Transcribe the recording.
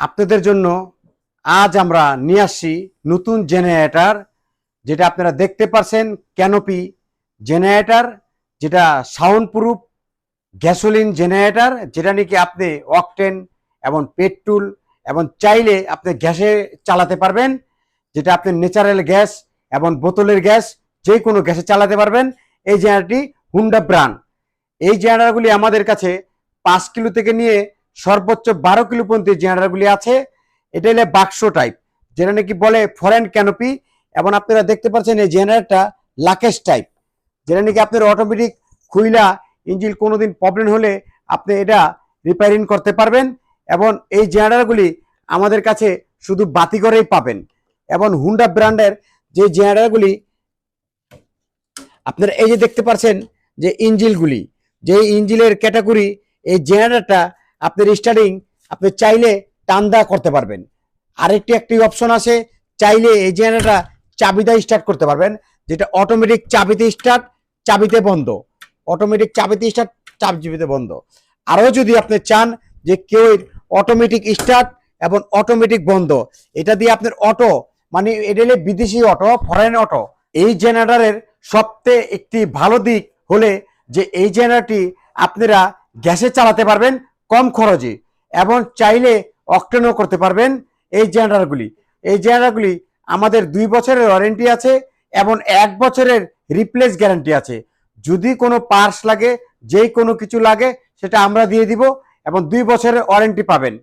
আপনাদের জন্য আজ আমরা নিয়ে আসছি নতুন জেনারেটার, যেটা আপনারা দেখতে পারছেন ক্যানোপি জেনারেটার, যেটা সাউন্ড প্রুফ গ্যাসোলিন জেনারেটার, যেটা নাকি আপনি অকটেন এবং পেট্রোল এবং চাইলে আপনি গ্যাসে চালাতে পারবেন, যেটা আপনি ন্যাচারাল গ্যাস এবং বোতলের গ্যাস যে কোনো গ্যাসে চালাতে পারবেন। এই জেনারেটরটি হুন্ডা ব্রান্ড এই জেনারেটরগুলি আমাদের কাছে পাঁচ কিলো থেকে নিয়ে সর্বোচ্চ বারো কিলো পর্যন্ত জেনারেটরগুলি আছে, এটা হলে বাক্স টাইপ যেটা নাকি বলে ফরেন ক্যানোপি এবং আপনারা দেখতে পাচ্ছেন এই জেনারেটরটা লাকেশ টাইপ যেটা নাকি আপনার অটোমেটিক খুইলা ইঞ্জিন কোনোদিন প্রবলেম হলে আপনি এটা রিপেয়ারিং করতে পারবেন, এবং এই জেনারেটরগুলি আমাদের কাছে শুধু বাতি করেই পাবেন, এবং হুন্ডা ব্র্যান্ডের যে জেনারেটরগুলি আপনারা এই যে দেখতে পাচ্ছেন যে ইঞ্জিলগুলি যে ইঞ্জিলের ক্যাটাগরি এই জেনারেটরটা আপনার স্টার্টিং আপনি চাইলে টান্দা করতে পারবেন। আরেকটি একটি অপশন আছে, চাইলে এই জেনারেটরটা চাবিতে স্টার্ট করতে পারবেন, যেটা অটোমেটিক চাবিতে স্টার্ট চাবিতে বন্ধ। অটোমেটিক চাবিতে স্টার্ট চাবিতে বন্ধ। আরও যদি আপনি চান যে কেউ অটোমেটিক স্টার্ট এবং অটোমেটিক বন্ধ, এটা দিয়ে আপনার অটো মানে এটা হলে বিদেশি অটো ফরেন অটো এই জেনারেটরের সবচেয়ে একটি ভালো দিক হলে যে এই জেনারেটরটি আপনারা গ্যাসে চালাতে পারবেন কম খরচে এবং চাইলে অক্টেনও করতে পারবেন এই জেনারেটরগুলি। এই জেনারেটরগুলি আমাদের দুই বছরের ওয়ারেন্টি আছে এবং এক বছরের রিপ্লেস গ্যারান্টি আছে। যদি কোনো পার্স লাগে, যেই কোনো কিছু লাগে, সেটা আমরা দিয়ে দিব এবং দুই বছরের ওয়ারেন্টি পাবেন।